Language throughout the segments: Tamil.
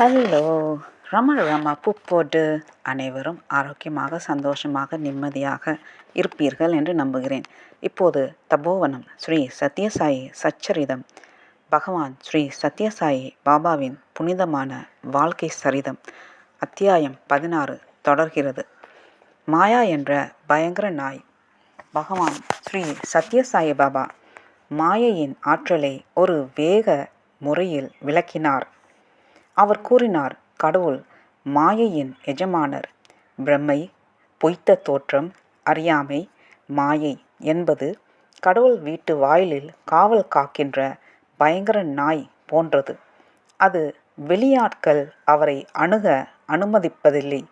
ஹலோ. ரம ரம புப்போடு அனைவரும் ஆரோக்கியமாக சந்தோஷமாக நிம்மதியாக இருப்பீர்கள் என்று நம்புகிறேன். இப்போது தபோவனம் ஸ்ரீ சத்யசாயி சச்சரிதம். பகவான் ஸ்ரீ சத்யசாயி பாபாவின் புனிதமான வாழ்க்கை சரிதம் அத்தியாயம் பதினாறு தொடர்கிறது. மாயா என்ற பயங்கர நாய். பகவான் ஸ்ரீ சத்யசாயி பாபா மாயையின் ஆற்றலை ஒரு வேக முறையில் விளக்கினார். அவர் கூறினார் கடவுள் மாயையின் எஜமானர். பிரம்மை பொய்த்த தோற்றம் அறியாமை மாயை என்பது கடவுள் வீட்டு வாயிலில் காவல் காக்கின்ற பயங்கர நாய் போன்றது. அது வெளியாட்கள் அவரை அணுக அனுமதிப்பதில்லை.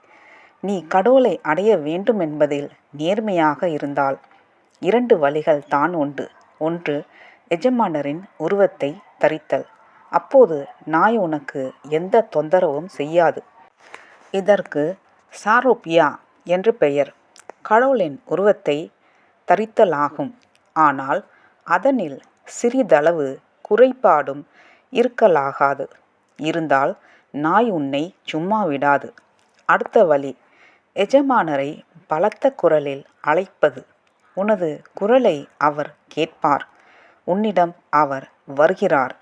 நீ கடவுளை அடைய வேண்டும் என்பதில் நேர்மையாக இருந்தால் இரண்டு வழிகள் தான் உண்டு. ஒன்று எஜமானரின் உருவத்தை தரித்தல். அப்போது நாய் உனக்கு எந்த தொந்தரவும் செய்யாது. இதற்கு சாரோப்பியா என்று பெயர். கடவுளின் உருவத்தை தரித்தலாகும். ஆனால் அதனில் சிறிதளவு குறைபாடும் இருக்கலாகாது. இருந்தால் நாய் உன்னை சும்மா விடாது. அடுத்த வழி. எஜமானரை பலத்த குரலில் அழைப்பது. உனது குரலை அவர் கேட்பார். உன்னிடம் அவர் வருகிறார்.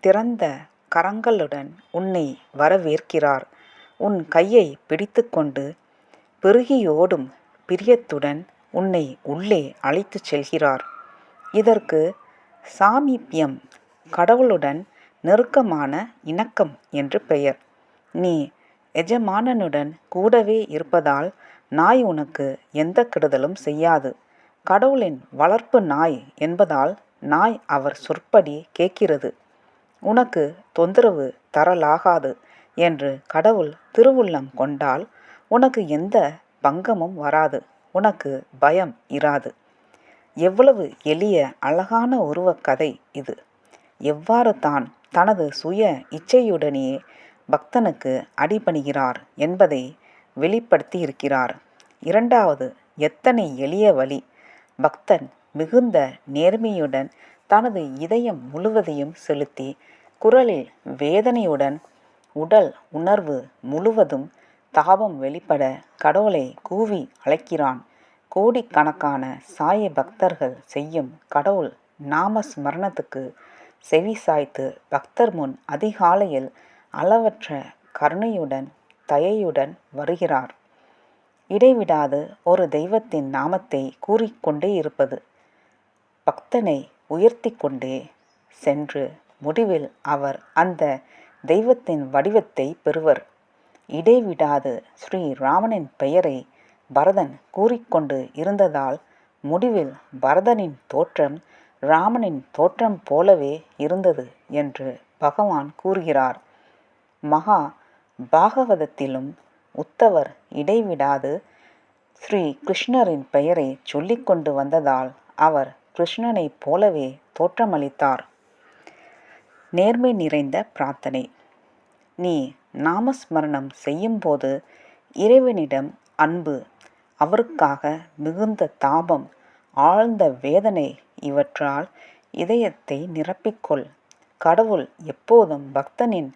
திறந்த கரங்களுடன் உன்னை வரவேற்கிறார். உன் கையை பிடித்துக்கொண்டு பெருகியோடும் பிரியத்துடன் உன்னை உள்ளே அழைத்துச் செல்கிறார். இதற்கு சாமீபியம் கடவுளுடன் நெருக்கமான இணக்கம் என்று பெயர். நீ எஜமானனுடன் கூடவே இருப்பதால் நாய் உனக்கு எந்த கெடுதலும் செய்யாது. கடவுளின் வளர்ப்பு நாய் என்பதால் நாய் அவர் சொற்படி கேட்கிறது. உனக்கு தொந்தரவு தரலாகாது என்று கடவுள் திருவுள்ளம் கொண்டால் உனக்கு எந்த பங்கமும் வராது. உனக்கு பயம் இராது. எவ்வளவு எளிய அழகான உருவக் கதை இது. எவ்வாறு தான் தனது சுய இச்சையுடனேயே பக்தனுக்கு அடிபணிகிறார் என்பதை வெளிப்படுத்தி இருக்கிறார் இரண்டாவது எத்தனை எளிய வழி. பக்தன் மிகுந்த நேர்மையுடன் தனது இதயம் முழுவதையும் செலுத்தி குரலில் வேதனையுடன் உடல் உணர்வு முழுவதும் தாபம் வெளிப்பட கடவுளை கூவி அழைக்கிறான். கோடிக்கணக்கான சாய பக்தர்கள் செய்யும் கடவுள் நாம ஸ்மரணத்துக்கு செவி சாய்த்து பக்தர் முன் அதிகாலையில் அளவற்ற கருணையுடன் தயையுடன் வருகிறார். இடைவிடாது ஒரு தெய்வத்தின் நாமத்தை கூறிக்கொண்டே இருப்பது. பக்தனை உயர்த்தி கொண்டே சென்று முடிவில் அவர் அந்த தெய்வத்தின் வடிவத்தை பெறுவர். இடைவிடாது ஸ்ரீராமனின் பெயரை பரதன் கூறிக்கொண்டு இருந்ததால் முடிவில் பரதனின் தோற்றம் ராமனின் தோற்றம் போலவே இருந்தது என்று பகவான் கூறுகிறார். மகா பாகவதத்திலும் உத்தவர் இடைவிடாது ஸ்ரீ கிருஷ்ணரின் பெயரை சொல்லிக்கொண்டு வந்ததால் அவர் கிருஷ்ணனைப் போலவே தோற்றமளித்தார். நேர்மை நிறைந்த பிரார்த்தனை. நீ நாமஸ்மரணம் செய்யும்போது இறைவனிடம் அன்பு அவருக்காக மிகுந்த தாபம் ஆழ்ந்த வேதனை இவற்றால் இதயத்தை நிரப்பிக்கொள். கடவுள் எப்போதும் பக்தனின்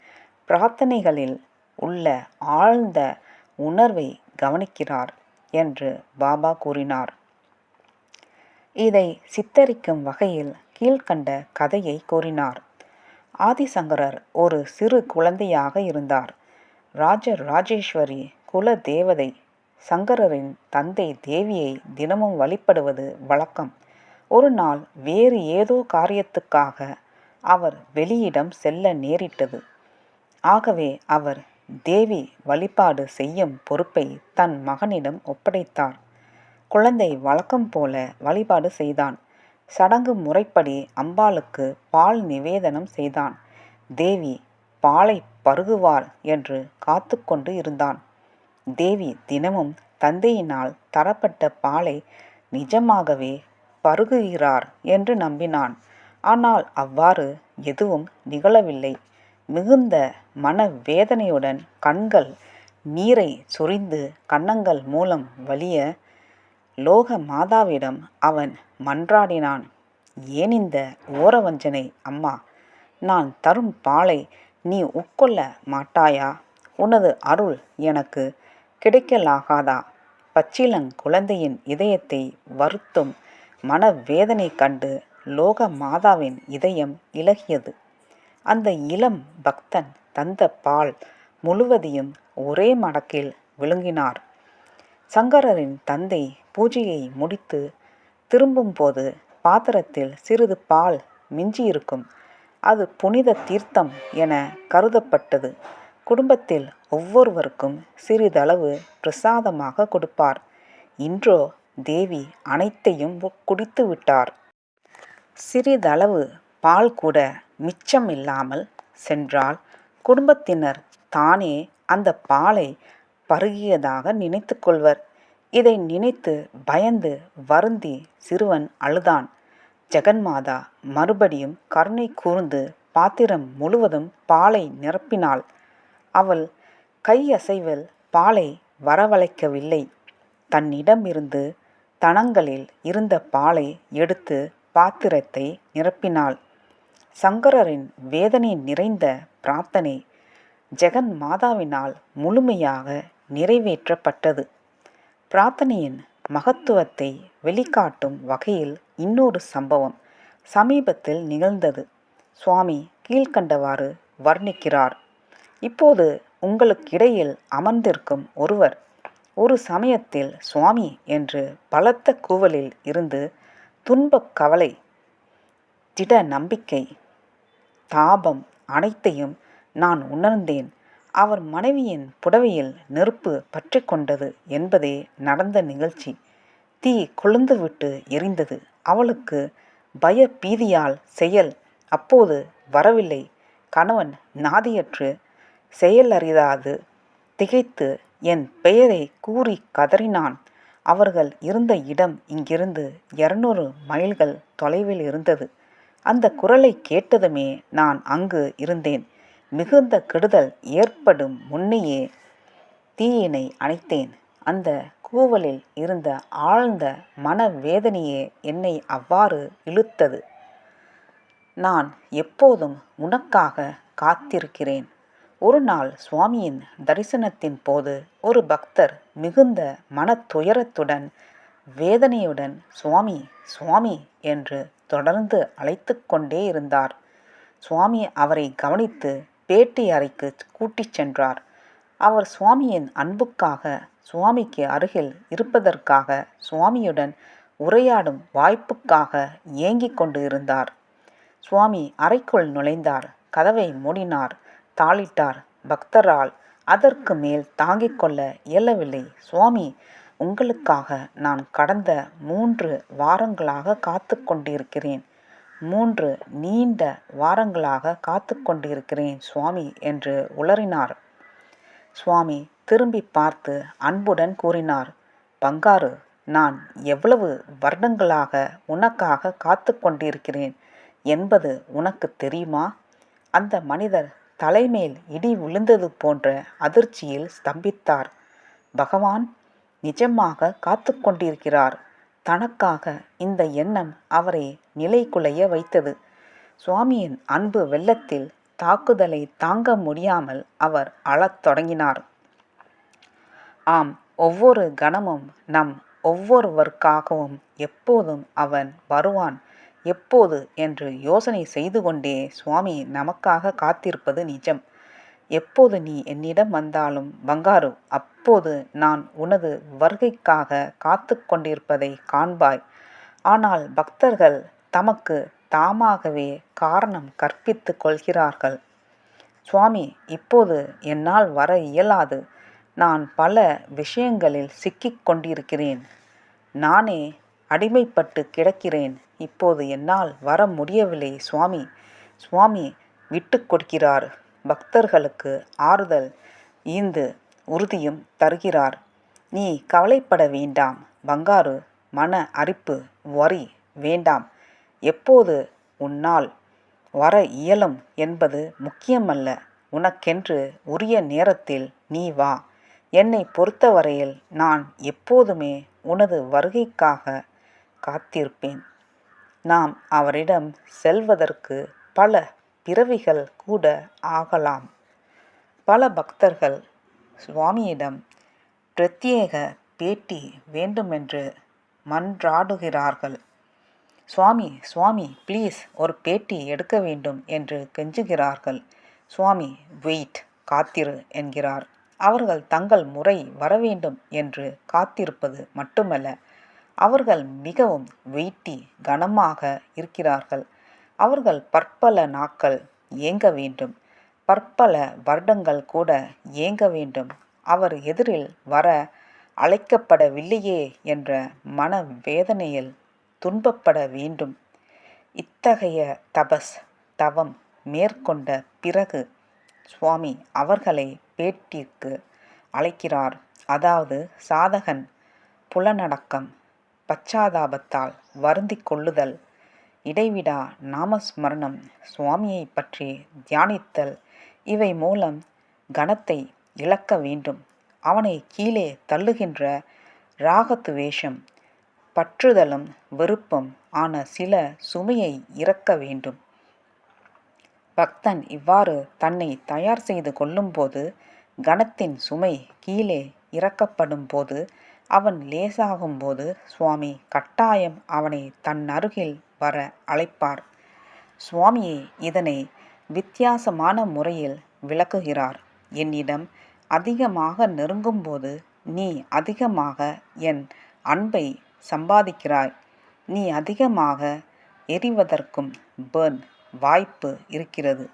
பிரார்த்தனைகளில் உள்ள ஆழ்ந்த உணர்வை கவனிக்கிறார் என்று பாபா கூறினார். இதை சித்தரிக்கும் வகையில் கீழ்கண்ட கதையை கூறினார். ஆதிசங்கரர் ஒரு சிறு குழந்தையாக இருந்தார். ராஜ ராஜேஸ்வரி குல தேவதை சங்கரரின் தந்தை தேவியை தினமும் வழிபடுவது வழக்கம். ஒரு நாள் வேறு ஏதோ காரியத்துக்காக அவர் வெளியிடம் செல்ல நேரிட்டது. ஆகவே அவர் தேவி வழிபாடு செய்யும் பொறுப்பை தன் மகனிடம் ஒப்படைத்தார். குழந்தை வழக்கம் போல வழிபாடு செய்தான். சடங்கு முறைப்படி அம்பாளுக்கு பால் நிவேதனம் செய்தான். தேவி பாலை பருகுவார் என்று காத்து கொண்டு இருந்தான். தேவி தினமும் தந்தையினால் தரப்பட்ட பாலை நிஜமாகவே பருகுகிறார் என்று நம்பினான். ஆனால் அவ்வாறு எதுவும் நிகழவில்லை. மிகுந்த மன வேதனையுடன் கண்கள் நீரை சொரிந்து கன்னங்கள் மூலம் வலிய லோக மாதாவிடம் அவன் மன்றாடினான். ஏன் இந்த ஓரவஞ்சனை அம்மா? நான் தரும் பாலை நீ உட்கொள்ள மாட்டாயா? உனது அருள் எனக்கு கிடைக்கலாகாதா? பச்சிலங் குழந்தையின் இதயத்தை வருத்தும் மனவேதனை கண்டு லோக மாதாவின் இதயம் இலகியது. அந்த இளம் பக்தன் தந்த பால் முழுவதையும் ஒரே மடக்கில் விழுங்கினார். சங்கரரின் தந்தை பூஜையை முடித்து திரும்பும்போது பாத்திரத்தில் சிறிது பால் மிஞ்சியிருக்கும். அது புனித தீர்த்தம் என கருதப்பட்டது. குடும்பத்தில் ஒவ்வொருவருக்கும் சிறிதளவு பிரசாதமாக கொடுப்பார். இன்றோ தேவி அனைத்தையும் குடித்து விட்டார். சிறிதளவு பால் கூட மிச்சம் இல்லாமல் சென்றால் குடும்பத்தினர் தானே அந்த பாலை பருகியதாக நினைத்து கொள்வர். இதை நினைத்து பயந்து வருந்தி சிறுவன் அழுதான். ஜெகன்மாதா மறுபடியும் கருணை கூர்ந்து பாத்திரம் முழுவதும் பாலை நிரப்பினாள். அவள் கையசைவில் பாலை வரவழைக்கவில்லை. தன்னிடமிருந்து தனங்களில் இருந்த பாலை எடுத்து பாத்திரத்தை நிரப்பினாள். சங்கரரின் வேதனை நிறைந்த பிரார்த்தனை ஜெகன் மாதாவினால் முழுமையாக நிறைவேற்றப்பட்டது. பிரார்த்தனையின் மகத்துவத்தை வெளிக்காட்டும் வகையில் இன்னொரு சம்பவம் சமீபத்தில் நிகழ்ந்தது. சுவாமி கீழ்கண்டவாறு வர்ணிக்கிறார். இப்போது உங்களுக்கிடையில் அமர்ந்திருக்கும் ஒருவர் ஒரு சமயத்தில் சுவாமி என்று பலத்த கூவலில் இருந்து துன்பக் கவலை திட நம்பிக்கை தாபம் அனைத்தையும் நான் உணர்ந்தேன். அவர் மனைவியின் புடவையில் நெருப்பு பற்றி கொண்டது என்பதே நடந்த நிகழ்ச்சி. தீ கொழுந்துவிட்டு எரிந்தது. அவளுக்கு பய பீதியால் செயல் அப்போது வரவில்லை. கணவன் நாதியற்று செயலறியாது. திகைத்து என் பெயரை கூறி கதறினான். அவர்கள் இருந்த இடம் இங்கிருந்து இருநூறு மைல்கள் தொலைவில் இருந்தது. அந்த குரலை கேட்டதுமே நான் அங்கு இருந்தேன். மிகுந்த கெடுதல் ஏற்படும் முன்னையே தீயினை அணைத்தேன். அந்த கூவலில் இருந்த ஆழ்ந்த மனவேதனையே என்னை அவ்வாறு இழுத்தது. நான் எப்போதும் உனக்காக காத்திருக்கிறேன். ஒரு நாள் சுவாமியின் தரிசனத்தின் போது ஒரு பக்தர் மிகுந்த மனத்துயரத்துடன் வேதனையுடன் சுவாமி சுவாமி என்று தொடர்ந்து அழைத்து கொண்டே இருந்தார். சுவாமி அவரை கவனித்து பேட்டி அறைக்கு கூட்டிச் சென்றார். அவர் சுவாமியின் அன்புக்காக சுவாமிக்கு அருகில் இருப்பதற்காக சுவாமியுடன் உரையாடும் வாய்ப்புக்காக ஏங்கிக் கொண்டு இருந்தார். சுவாமி அறைக்குள் நுழைந்தார் கதவை மூடினார் தாளிட்டார். பக்தரால் அதற்கு மேல் தாங்கிக் கொள்ள இயலவில்லை. சுவாமி உங்களுக்காக நான் கடந்த மூன்று வாரங்களாக காத்து கொண்டிருக்கிறேன். மூன்று நீண்ட வாரங்களாக காத்து கொண்டிருக்கிறேன் சுவாமி என்று உளறினார். சுவாமி திரும்பி பார்த்து அன்புடன் கூறினார் பங்காரு நான் எவ்வளவு வருடங்களாக உனக்காக காத்து கொண்டிருக்கிறேன் என்பது உனக்கு தெரியுமா? அந்த மனிதர் தலைமேல் இடி விழுந்தது போன்ற அதிர்ச்சியில் ஸ்தம்பித்தார். பகவான் நிஜமாக காத்து கொண்டிருக்கிறார். தனக்காக இந்த எண்ணம் அவரை நிலைகுலைய வைத்தது. சுவாமியின் அன்பு வெள்ளத்தில் தாக்குதலை தாங்க முடியாமல் அவர் அழத் தொடங்கினார். ஆம் ஒவ்வொரு கணமும் நம் ஒவ்வொருவருக்காகவும் எப்போதும் அவன் வருவான் எப்போது என்று யோசனை செய்து கொண்டே சுவாமி நமக்காக காத்திருப்பது நிஜம். எப்போது நீ என்னிடம் வந்தாலும் பங்காரு அப்போது நான் உனது வருகைக்காக காத்து கொண்டிருப்பதை காண்பாய். ஆனால் பக்தர்கள் தமக்கு தாமாகவே காரணம் கற்பித்து கொள்கிறார்கள். சுவாமி இப்போது என்னால் வர இயலாது. நான் பல விஷயங்களில் சிக்கிக் கொண்டிருக்கிறேன். நானே அடிமைப்பட்டு கிடக்கிறேன். இப்போது என்னால் வர முடியவில்லை சுவாமி. சுவாமி விட்டு கொடுக்கிறார். பக்தர்களுக்கு ஆறுதல் ஈந்து உறுதியும் தருகிறார். நீ கவலைப்பட வேண்டாம். பங்காரு மன அரிப்பு வரி வேண்டாம். எப்போது உன்னால் வர இயலும் என்பது முக்கியமல்ல. உனக்கென்று உரிய நேரத்தில் நீ வா. என்னை பொறுத்தவரையில் நான் எப்போதுமே உனது வருகைக்காக காத்திருப்பேன். நாம் அவரிடம் செல்வதற்கு பல பிறவிகள் கூட ஆகலாம். பல பக்தர்கள் சுவாமியிடம் பிரத்யேக பேட்டி வேண்டுமென்று மன்றாடுகிறார்கள். சுவாமி சுவாமி ப்ளீஸ் ஒரு பேட்டி எடுக்க வேண்டும் என்று கெஞ்சுகிறார்கள். சுவாமி வெயிட் காத்திரு என்கிறார். அவர்கள் தங்கள் முறை வரவேண்டும் என்று காத்திருப்பது மட்டுமல்ல அவர்கள் மிகவும் வெயிட்டி கனமாக இருக்கிறார்கள். அவர்கள் பற்பல நாட்கள் ஏங்க வேண்டும்? பற்பல வருடங்கள் கூட ஏங்க வேண்டும்? அவர் எதிரில் வர அழைக்கப்படவில்லையே என்ற மன வேதனையில் துன்பப்பட வேண்டும். இத்தகைய தபஸ் தவம் மேற்கொண்ட பிறகு சுவாமி அவர்களை பேட்டிக்கு அழைக்கிறார். அதாவது சாதகன் புலனடக்கம் பச்சாதாபத்தால் வருந்தி கொள்ளுதல் இடைவிடா நாமஸ்மரணம். சுவாமியை பற்றி தியானித்தல் இவை மூலம் கணத்தை இழக்க வேண்டும். அவனை கீழே தள்ளுகின்ற ராகத்துவேஷம் பற்றுதலும் வெறுப்பும் ஆன சில சுமையை இறக்க வேண்டும். பக்தன் இவ்வாறு தன்னை தயார் செய்து கொள்ளும்போது கணத்தின் சுமை கீழே இறக்கப்படும் போது அவன் லேசாகும்போது சுவாமி கட்டாயம் அவனை தன் அருகில் வர அழைப்பார். சுவாமியே இதனை வித்தியாசமான முறையில் விளக்குகிறார். என்னிடம் அதிகமாக நெருங்கும்போது நீ அதிகமாக என் அன்பை சம்பாதிக்கிறாய். நீ அதிகமாக எரிவதற்கும் பேர்ன் வாய்ப்பு இருக்கிறது.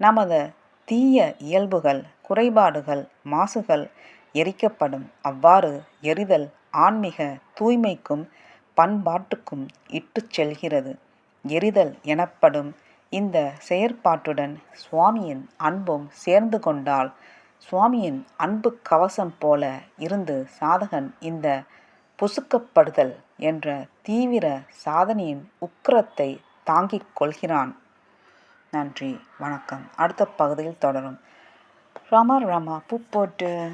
நமது தீய இயல்புகள் குறைபாடுகள் மாசுகள் எரிக்கப்படும். அவ்வாறு எரிதல் ஆன்மீக தூய்மைக்கும் பண்பாட்டுக்கும் இட்டுச் செல்கிறது. எரிதல் எனப்படும் இந்த செயற்பாட்டுடன் சுவாமியின் அன்பும் சேர்ந்து கொண்டால் சுவாமியின் அன்பு கவசம் போல இருந்து சாதகன் இந்த புசுக்கப்படுதல் என்ற தீவிர சாதனையின் உக்கிரத்தை தாங்கிக் கொள்கிறான். நன்றி வணக்கம். அடுத்த பகுதியில் தொடரும். ராமா ராமா பூ போட்டு.